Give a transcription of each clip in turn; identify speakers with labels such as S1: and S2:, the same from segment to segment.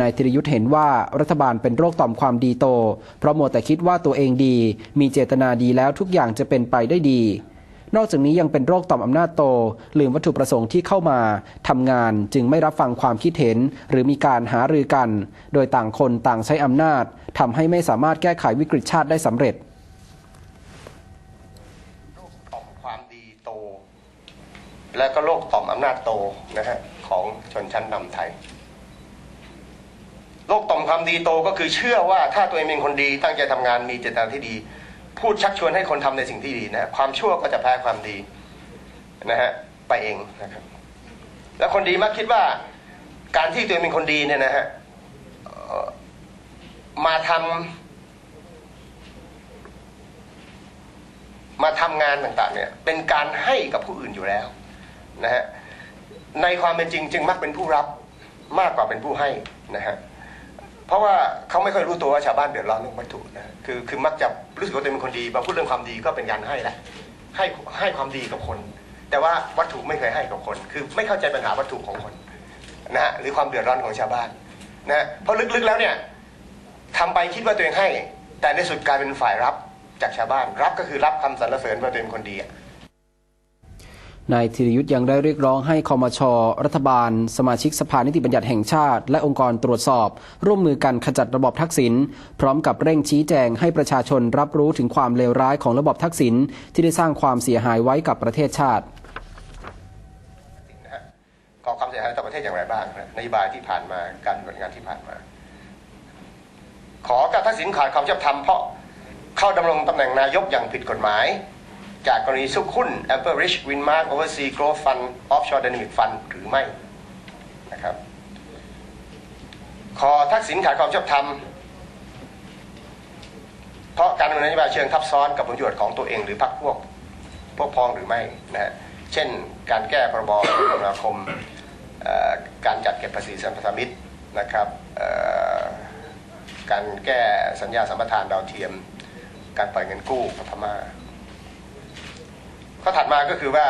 S1: นายธีรยุทธ์เห็นว่ารัฐบาลเป็นโรคต่อมความดีโต เพราะมัวแต่คิดว่าตัวเองดี มีเจตนาดีแล้วทุกอย่างจะเป็นไปได้ดี นอกจากนี้ยังเป็นโรคต่อมอำนาจโต ลืมวัตถุประสงค์ที่เข้ามาทำงานจึงไม่รับฟังความคิดเห็น หรือมีการหารือกัน โดยต่างคนต่างใช้อำนาจทำให้ไม่สามารถแก้ไขวิกฤตชาติได้สำเร็จ
S2: โรคต่อมความดีโต และก็โรคต่อมอำนาจโตนะฮะของชนชั้นนำไทย โรคต่อมความดีโตก็คือเชื่อว่าถ้าตัวเองเป็นคนดีตั้งใจทำงานมีเจตนาที่ดี พูดชักชวนให้คนทำในสิ่งที่ดีนะความชั่วก็จะแพ้ความดีนะฮะไปเองนะครับ แล้วคนดีมักคิดว่าการที่ตัวเองเป็นคนดีเนี่ยนะฮะมาทำมาทำงานต่างๆ เนี่ย เป็นการให้กับผู้อื่นอยู่แล้วนะฮะในความเป็นจริงจึงมักเป็นผู้รับมากกว่าเป็นผู้ให้นะฮะ เพราะว่าเขาไม่ค่อยรู้ตัวว่าชาวบ้านเดือดร้อนเรื่องวัตถุนะคือคือมักจะรู้สึกว่าตัวเองเป็นคนดีมาพูดเรื่องความดีก็เป็นการให้แหละให้ให้ความดีกับคน แต่ว่าวัตถุไม่เคยให้กับคน คือไม่เข้าใจปัญหาวัตถุของคนนะฮะหรือความเดือดร้อนของชาวบ้านนะเพราะลึกๆแล้วเนี่ยทำไปคิดว่าตัวเองให้ แต่ในสุดกลายเป็นฝ่ายรับจากชาวบ้าน รับก็คือรับคำสรรเสริญว่าตัวเองคนดีอะ
S1: นายธีรยุทธ์ยังได้เรียกร้องให้คอมช รัฐบาล สมาชิกสภานิติบัญญัติแห่งชาติ และองค์กรตรวจสอบ ร่วมมือกันขจัดระบอบทักษิณพร้อมกับเร่งชี้แจงให้ประชาชนรับรู้ถึงความเลวร้ายของระบอบทักษิณที่ได้สร้างความเสียหายไว้กับประเทศชาติ
S2: ก่อความเสียหายต่อประเทศอย่างไรบ้างนะนโยบายที่ผ่านมาการดำเนินงานที่ผ่านมา ขอการทักษิณขาดความชอบธรรมเพราะเข้าดำรงตำแหน่งนายกอย่างผิดกฎหมาย จากกรณีซุกหุ้น Amber Rich Winmark Overseas Growth Fund Offshore Dynamic Fund หรือไม่นะครับขอทักษิณขาดความชอบธรรมเพราะการดำเนินนโยบายเชิงทับซ้อนกับผลประโยชน์ของตัวเองหรือพรรคพวกพวกพ้องหรือไม่นะฮะเช่น การแก้พรบคมนาคมการจัดเก็บภาษีสัมปทานมิตรนะครับการแก้สัญญาสัมปทานดาวเทียม การปล่อยเงินกู้พม่า ข้อถัดมาก็คือว่า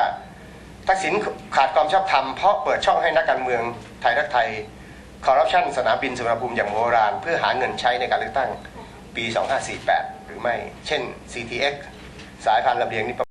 S2: ทักษิณขาดความชอบธรรมเพราะเปิดช่องให้นักการเมืองไทยรักไทยคอร์รัปชันสนามบินสุวรรณภูมิอย่างโบราณ เพื่อหาเงินใช้ในการเลือกตั้งปี 2548 หรือไม่ เช่น CTX สายพันธุ์ลำเลียงนี่